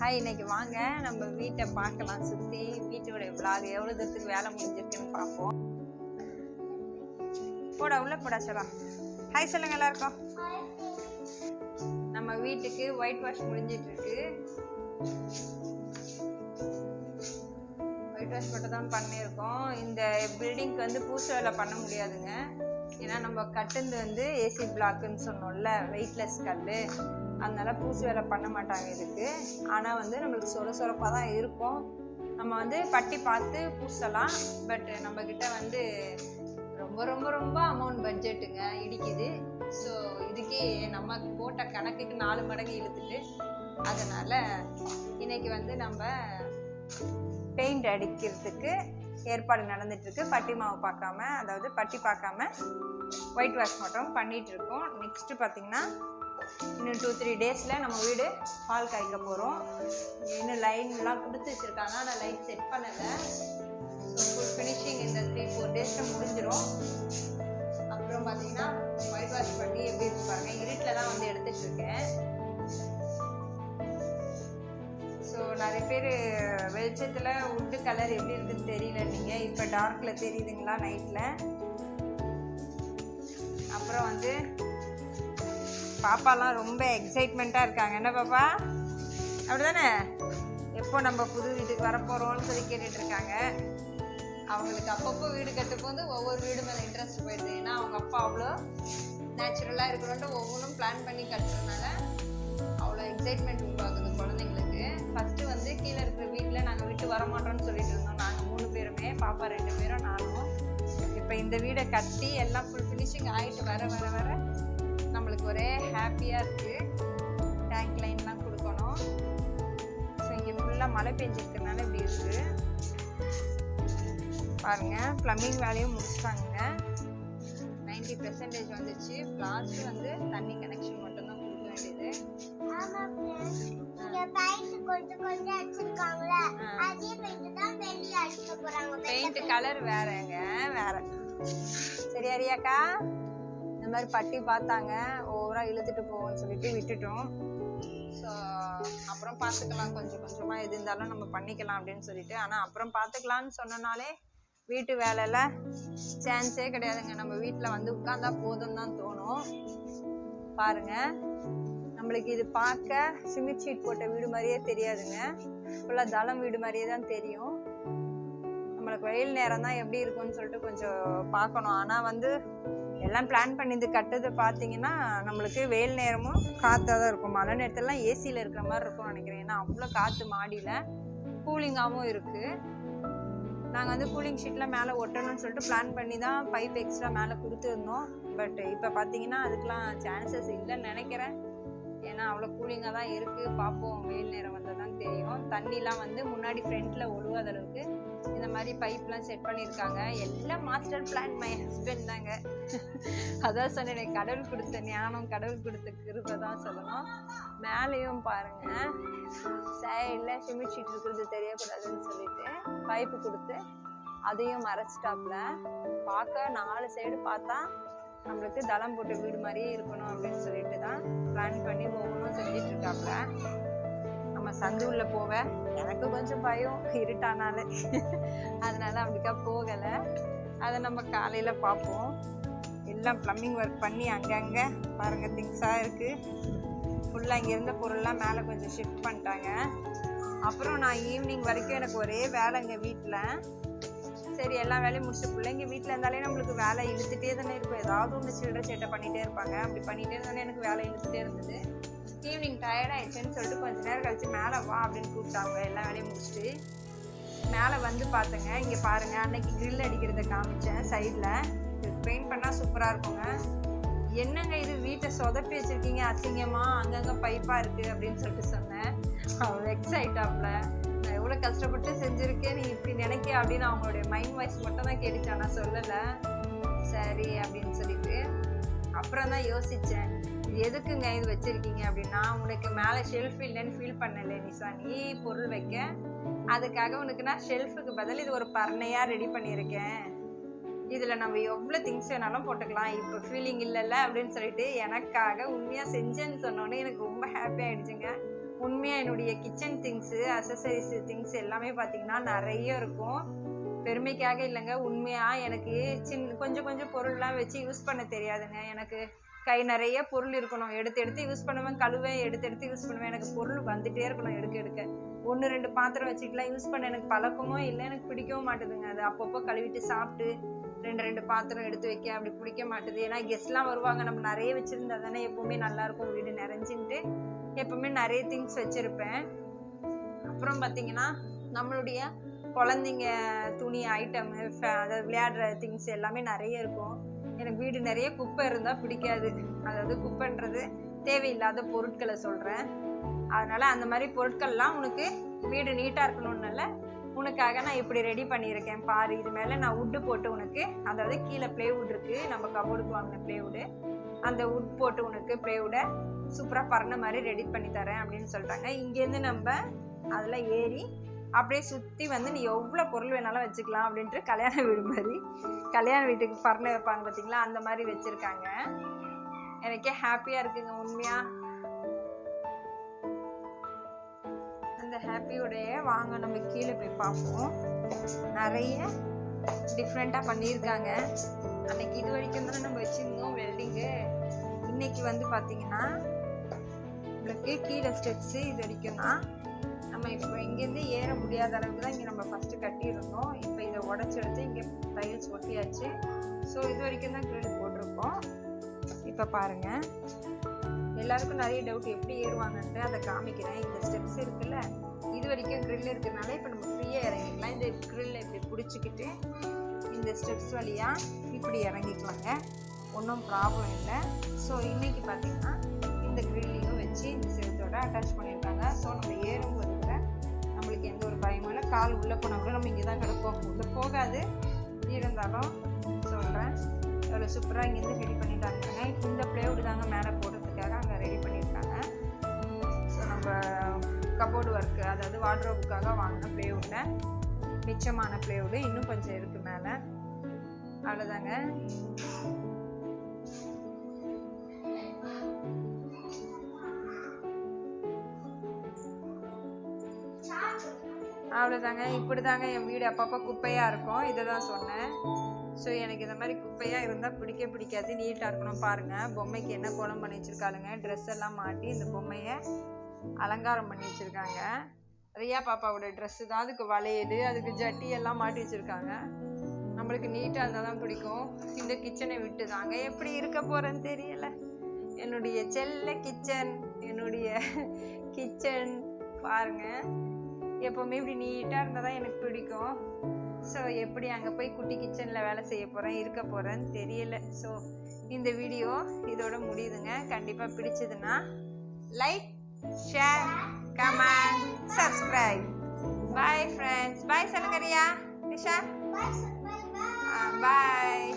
Hi இன்னைக்கு வாங்க. நம்ம வீட்டை பார்க்கலாம். சுற்றி வீட்டோடைய vlog எவ்வளோ தூரத்துக்கு வேலை முடிஞ்சிருக்குன்னு பார்ப்போம். போடா உள்ள போடா சொல்லலாம் ஹாய் சொல்லுங்க எல்லாருக்கும். நம்ம வீட்டுக்கு ஒயிட் வாஷ் முடிஞ்சிட்டு இருக்கு ஒயிட் வாஷ் மட்டும் தான் பண்ணியிருக்கோம். இந்த பில்டிங்க்கு வந்து பூசு வேலை பண்ண முடியாதுங்க. ஏன்னா நம்ம கட்டுந்து வந்து ஏசி பிளாக்குன்னு சொன்னோம்ல வெயிட்லெஸ் கல் அதனால் பூசி வேலை பண்ண மாட்டாங்க இதுக்கு. ஆனால் வந்து நம்மளுக்கு சொர சொரப்பாக தான் இருக்கும். நம்ம வந்து பட்டி பார்த்து பூசலாம். பட் நம்மக்கிட்ட வந்து ரொம்ப ரொம்ப ரொம்ப அமௌண்ட் பட்ஜெட்டுங்க இடிக்குது. ஸோ இதுக்கே நம்ம போட்ட கணக்குக்கு நாலு மடங்கு இழுத்துட்டு அதனால் இன்னைக்கு வந்து நம்ம பெயிண்ட் அடிக்கிறதுக்கு ஏற்பாடு நடந்துட்டுருக்கு. பட்டி மாவு பார்க்காம அதாவது பட்டி பார்க்காம ஒயிட் வாஷ் மட்டும் பண்ணிகிட்ருக்கோம் நெக்ஸ்ட்டு பார்த்திங்கன்னா இன்னும் டூ த்ரீ டேஸில் நம்ம வீடு பால் காய்க்க போகிறோம் இன்னும் லைன்லாம் கொடுத்து வச்சுருக்காங்க. ஆனால் லைன் செட் பண்ணலை. ஸோ ஃபுல் ஃபினிஷிங் இந்த த்ரீ ஃபோர் டேஸில் முடிஞ்சிடும் அப்புறம் பார்த்தீங்கன்னா ஒயிட் வாஷ் பண்ணி எப்படி இருக்கு இருட்டில் தான் வந்து எடுத்துகிட்ருக்கேன் ஸோ நிறைய பேர் வெளிச்சத்தில் உட்டு கலர் எப்படி இருக்குன்னு தெரியல நீங்கள் இப்போ டார்க்கில் தெரியுதுங்களா நைட்டில் அப்புறம் வந்து பாப்பாலாம் ரொம்ப எக்ஸைட்மெண்ட்டாக இருக்காங்க. என்ன பாப்பா? அப்படிதானே? எப்போ நம்ம புது வீட்டுக்கு வரப்போகிறோம்னு சொல்லி கேட்டுட்ருக்காங்க அவங்களுக்கு அப்பப்போ வீடு கட்டும்போது ஒவ்வொரு வீடு மேலே இன்ட்ரெஸ்ட் போயிடுது. ஏன்னா அவங்க அப்பா அவ்வளோ நேச்சுரலாக இருக்கணும்ட்டு ஒவ்வொன்றும் பிளான் பண்ணி கட்டுறதுனால அவ்வளோ எக்ஸைட்மெண்ட் உருவாகுது குழந்தைங்களுக்கு. ஃபஸ்ட்டு வந்து கீழே இருக்கிற வீட்டில் நாங்கள் விட்டு வரமாட்டோம்னு சொல்லிட்டு இருந்தோம். நாங்கள் மூணு பேருமே பாப்பா ரெண்டு பேரும் நானும். இப்போ இந்த வீடை கட்டி எல்லாம் ஃபுல் ஃபினிஷிங் ஆகிட்டு வர வர வர நம்மளுக்கு ஒரே ஹாப்பியாக இருக்குது டேங்க் லைன்லாம் கொடுக்கணும். ஸோ இங்கே ஃபுல்லாக மழை பெஞ்சிருக்கிறதுனால இப்படி இருக்குது பாருங்க ப்ளம்பிங் வேலையும் முடிச்சிட்டாங்க. நைன்டி பெர்சன்டேஜ் வந்துச்சு. லாஸ்ட் வந்து தண்ணி கனெக்ஷன் மட்டும்தான் கொடுக்க வேண்டியது. பெயிண்ட் கலர் வேறங்க வேற. சரியா ரியாக்கா? இந்த மாதிரி பட்டி பார்த்தாங்க. ஓவராக இழுத்துட்டு போவோம்னு சொல்லிட்டு விட்டுட்டோம். ஸோ அப்புறம் பார்த்துக்கலாம். கொஞ்சம் கொஞ்சமாக எது இருந்தாலும் நம்ம பண்ணிக்கலாம் அப்படின்னு சொல்லிட்டு. ஆனால் அப்புறம் பார்த்துக்கலான்னு சொன்னனாலே வீட்டு வேலையில் சான்ஸே கிடையாதுங்க. நம்ம வீட்டில் வந்து உட்காந்தா போதும் தான் தோணும். பாருங்க. நம்மளுக்கு இது பார்க்க சிமிட் ஷீட் போட்ட வீடு மாதிரியே தெரியாதுங்க. ஃபுல்லாக தளம் வீடு மாதிரியே தான் தெரியும். நம்மளுக்கு வெயில் நேரம் தான் எப்படி இருக்கும்னு சொல்லிட்டு கொஞ்சம் பார்க்கணும். ஆனால் வந்து எல்லாம் பிளான் பண்ணிது கட்டுறது பார்த்தீங்கன்னா நம்மளுக்கு வெயில் நேரமும் காற்றாக தான் இருக்கும். மழை நேரத்துலலாம் ஏசியில் இருக்கிற மாதிரி இருக்கும்னு நினைக்கிறேன். ஏன்னா அவ்வளோ காற்று மாடியில். கூலிங்காகவும் இருக்குது நாங்கள் வந்து கூலிங் ஷீட்லாம் மேலே ஒட்டணும்னு சொல்லிட்டு பிளான் பண்ணி தான் பைப் எக்ஸ்ட்ரா மேலே கொடுத்துருந்தோம். பட் இப்போ பார்த்தீங்கன்னா அதுக்கெலாம் சான்சஸ் இல்லைன்னு நினைக்கிறேன். ஏன்னா அவ்வளோ கூலிங்காக தான் இருக்குது பார்ப்போம் வெயில் நேரம் வந்தது தெரியும். தண்ணிலாம் வந்து முன்னாடி ஃப்ரண்ட்டில் ஒழுகாத அளவுக்கு இந்த மாதிரி பைப்லாம் செட் பண்ணியிருக்காங்க. எல்லாம் மாஸ்டர் பிளான் மை ஹஸ்பண்ட் தாங்க. அதான் சொன்னேன் கடவுள் கொடுத்த ஞானம் கடவுள் கொடுத்த கிருபை தான் சொல்லணும். மேலேயும் பாருங்க. சைடில் சிமிச்சிட்டு இருக்கிறது தெரியக்கூடாதுன்னு சொல்லிட்டு பைப்பு கொடுத்து அதையும் மறைச்சிட்டாப்புல. பார்க்க நாலு சைடு பார்த்தா நம்மளுக்கு தளம் போட்டு வீடு மாதிரியே இருக்கணும் அப்படின்னு சொல்லிட்டு தான் பிளான் பண்ணி போகணும்னு சொல்லிட்டு இருக்காப்புல. நம்ம சந்து உள்ள போவேன். எனக்கு கொஞ்சம் பயம் இருட்டானாலே. அதனால அப்படிக்கா போகலை. அதை நம்ம காலையில் பார்ப்போம் எல்லாம் ப்ளம்பிங் ஒர்க் பண்ணி அங்கங்கே பாருங்கள் திங்ஸாக இருக்குது ஃபுல்லாக இங்கே இருந்த பொருள்லாம் மேலே கொஞ்சம் ஷிஃப்ட் பண்ணிட்டாங்க. அப்புறம் நான் ஈவினிங் வரைக்கும் எனக்கு ஒரே வேலைங்க வீட்டில் சரி எல்லா வேலையும் முடிச்சு பிள்ளைங்க வீட்டில் இருந்தாலே நம்மளுக்கு வேலை இழுத்துட்டே தானே இருக்கும். ஏதாவது ஒன்று சில்லற சேட்டை பண்ணிகிட்டே இருப்பாங்க. அப்படி பண்ணிகிட்டே இருந்தாலே எனக்கு வேலை இழுத்துட்டே இருந்தது. ஈவினிங் டயர்டாயிடுச்சுன்னு சொல்லிட்டு கொஞ்ச நேரம் கழிச்சு மேலே வா அப்படின்னு கூப்பிட்டாங்க. எல்லா வேலையும் முடிச்சுட்டு மேலே வந்து பார்த்தேங்க. இங்கே பாருங்கள் அன்னைக்கு க்ரில் அடிக்கிறத காமிச்சேன் சைடில் பெயிண்ட் பண்ணால் சூப்பராக இருக்குங்க. என்னங்க இது? வீட்டை சொதப்பி வச்சுருக்கீங்க அசிங்கமாக அங்கங்கே பைப்பாக இருக்குது அப்படின்னு சொல்லிட்டு சொன்னேன். அவள் வெக்ஸ் நான் எவ்வளோ கஷ்டப்பட்டு செஞ்சுருக்கேன் நீ இப்படி நினைக்க அப்படின்னு அவங்களுடைய மைண்ட் வாய்ஸ் மட்டும் தான் கேட்டுச்சான் நான் சொல்லலை. சரி அப்படின்னு சொல்லிட்டு அப்புறம் தான் யோசித்தேன் எதுக்குங்க இது வச்சுருக்கீங்க அப்படின்னா உனக்கு மேலே ஷெல்ஃப் இல்லைன்னு ஃபீல் பண்ணல நிசா நீ பொருள் வைக்க. அதுக்காக உனக்கு நான் ஷெல்ஃபுக்கு பதில் இது ஒரு பர்ணையாக ரெடி பண்ணியிருக்கேன். இதில் நம்ம எவ்வளோ திங்ஸ் வேணாலும் போட்டுக்கலாம். இப்போ ஃபீலிங் இல்லைல்ல அப்படின்னு சொல்லிட்டு எனக்காக உண்மையாக செஞ்சேன்னு சொன்னோன்னே எனக்கு ரொம்ப ஹாப்பி ஆகிடுச்சுங்க உண்மையாக என்னுடைய கிச்சன் திங்ஸு அசசரிஸ் திங்ஸ் எல்லாமே பார்த்தீங்கன்னா நிறைய இருக்கும். பெருமைக்காக இல்லைங்க. உண்மையாக எனக்கு சின் கொஞ்சம் கொஞ்சம் பொருள்லாம் வச்சு யூஸ் பண்ண தெரியாதுங்க. எனக்கு கை நிறைய பொருள் இருக்கணும். எடுத்து எடுத்து யூஸ் பண்ணுவேன் கழுவேன் எடுத்து எடுத்து யூஸ் பண்ணுவேன். எனக்கு பொருள் வந்துட்டே இருக்கணும் எடுக்க எடுக்க. ஒன்று ரெண்டு பாத்திரம் வச்சுட்டுலாம் யூஸ் பண்ண எனக்கு பழக்கமோ இல்லை எனக்கு பிடிக்கவும் மாட்டுதுங்க. அது அப்பப்போ கழுவிட்டு சாப்பிட்டு ரெண்டு ரெண்டு பாத்திரம் எடுத்து வைக்க அப்படி பிடிக்க மாட்டுது. ஏன்னா கெஸ்ட்லாம் வருவாங்க. நம்ம நிறைய வச்சுருந்தா தானே எப்போவுமே நல்லாயிருக்கும் வீடு நிறைஞ்சின்ட்டு எப்போவுமே நிறைய திங்ஸ் வச்சுருப்பேன். அப்புறம் பார்த்தீங்கன்னா நம்மளுடைய குழந்தைங்க துணி ஐட்டம் அதாவது விளையாடுற திங்ஸ் எல்லாமே நிறைய இருக்கும். எனக்கு வீடு நிறைய குப்பை இருந்தால் பிடிக்காது. அதாவது குப்பைன்றது தேவையில்லாத பொருட்களை சொல்கிறேன் அதனால் அந்த மாதிரி பொருட்கள்லாம் உனக்கு வீடு நீட்டாக இருக்கணும்னால உனக்காக நான் இப்படி ரெடி பண்ணியிருக்கேன். பாரு இது மேலே நான் உட்டு போட்டு உனக்கு அதாவது கீழே ப்ளேவுட் இருக்குது நம்ம கபோர்டுக்கு வாங்கின ப்ளேவுடு அந்த உட் போட்டு உனக்கு ப்ளேவுடை சூப்பராக பறந்த மாதிரி ரெடி பண்ணி தரேன் அப்படின்னு சொல்லிட்டாங்க இங்கேருந்து நம்ம அதில் ஏறி அப்படியே சுற்றி வந்து நீ எவ்வளோ பொருள் வேணாலும் வச்சுக்கலாம் அப்படின்ட்டு கல்யாண வீடு மாதிரி. கல்யாண வீட்டுக்கு பரல வைப்பாங்க பார்த்தீங்களா அந்த மாதிரி வச்சுருக்காங்க. எனக்கே ஹாப்பியாக இருக்குங்க உண்மையாக அந்த ஹாப்பியோடைய வாங்க நம்ம கீழே போய் பார்ப்போம். நிறைய டிஃப்ரெண்ட்டாக பண்ணியிருக்காங்க. அன்னைக்கு இது வரைக்கும் தானே நம்ம வச்சுருந்தோம் வெல்டிங்கு இன்னைக்கு வந்து பார்த்தீங்கன்னா நம்மளுக்கு கீழே ஸ்டெப்ஸு இது வரைக்கும் தான் நம்ம இப்போ இங்கேருந்து ஏற முடியாத அளவுக்கு தான் இங்கே நம்ம ஃபஸ்ட்டு கட்டியிருந்தோம். இப்போ இதை உடச்சி எடுத்து இங்கே டைல்ஸ் ஒட்டியாச்சு. ஸோ இது வரைக்கும் தான் கிரில் போட்டிருக்கோம். இப்போ பாருங்கள் எல்லாருக்கும் நிறைய டவுட் எப்படி ஏறுவாங்கன்ட்டு அதை காமிக்கிறேன். இந்த ஸ்டெப்ஸ் இருக்குல்ல. இது வரைக்கும் க்ரில் இருக்கிறதுனால இப்போ நம்ம ஃப்ரீயாக இறங்கிக்கலாம் இந்த க்ரில்லை இப்படி பிடிச்சிக்கிட்டு இந்த ஸ்டெப்ஸ் வழியாக இப்படி இறங்கிக்கலாங்க. ஒன்றும் ப்ராப்ளம் இல்லை. ஸோ இன்றைக்கி பார்த்திங்கன்னா இந்த க்ரில்லையும் வச்சு இந்த செவத்தோட அட்டாச் பண்ணியிருக்காங்க. ஸோ நம்ம ஏறும்போது கால் உள்ளே போனால் கூட நம்ம இங்கே தான் கிடப்போம். உள்ளே போகாது. இருந்தாலும் சொல்கிறேன் அவ்வளோ சூப்பராக இங்கேருந்து ரெடி பண்ணிட்டாங்க இந்த பிளேவுட் தாங்க மேலே போடுறதுக்காக அங்கே ரெடி பண்ணியிருக்காங்க. ஸோ நம்ம கபோர்டு ஒர்க்கு அதாவது வார்ட்ரோபுக்காக வாங்கின ப்ளேவுட்டில் மிச்சமான ப்ளேவுடு இன்னும் கொஞ்சம் இருக்குது மேலே. அவ்வளோதாங்க. அவ்வளோதாங்க இப்படி தாங்க என் வீடு. அப்பப்போ குப்பையாக இருக்கும். இதை தான் சொன்னேன். ஸோ எனக்கு இந்த மாதிரி குப்பையாக இருந்தால் பிடிக்க பிடிக்காது. நீட்டாக இருக்கணும் பாருங்கள் பொம்மைக்கு என்ன கோலம் பண்ணி வச்சுருக்காளுங்க? ட்ரெஸ் எல்லாம் மாட்டி இந்த பொம்மையை அலங்காரம் பண்ணி வச்சுருக்காங்க. ரியா பாப்பாவோட ட்ரெஸ்ஸு தான். அதுக்கு வளையல் அதுக்கு ஜட்டி எல்லாம் மாட்டி வச்சுருக்காங்க. நம்மளுக்கு நீட்டாக இருந்தால் தான் பிடிக்கும். இந்த கிச்சனை விட்டு தாங்க எப்படி இருக்க போகிறேன்னு தெரியல. என்னுடைய செல்ல கிச்சன் என்னுடைய கிச்சன் பாருங்கள் எப்போவுமே இப்படி நீட்டாக இருந்தால் தான் எனக்கு பிடிக்கும். ஸோ எப்படி அங்கே போய் குட்டி கிச்சனில் வேலை செய்ய போகிறேன் இருக்க போகிறேன்னு தெரியல. ஸோ இந்த வீடியோ இதோட முடியுதுங்க. கண்டிப்பாக பிடிச்சதுன்னா like share comment subscribe bye friends bye சொல்லுங்க Riya Nisha. Bye, bye, bye. பாய்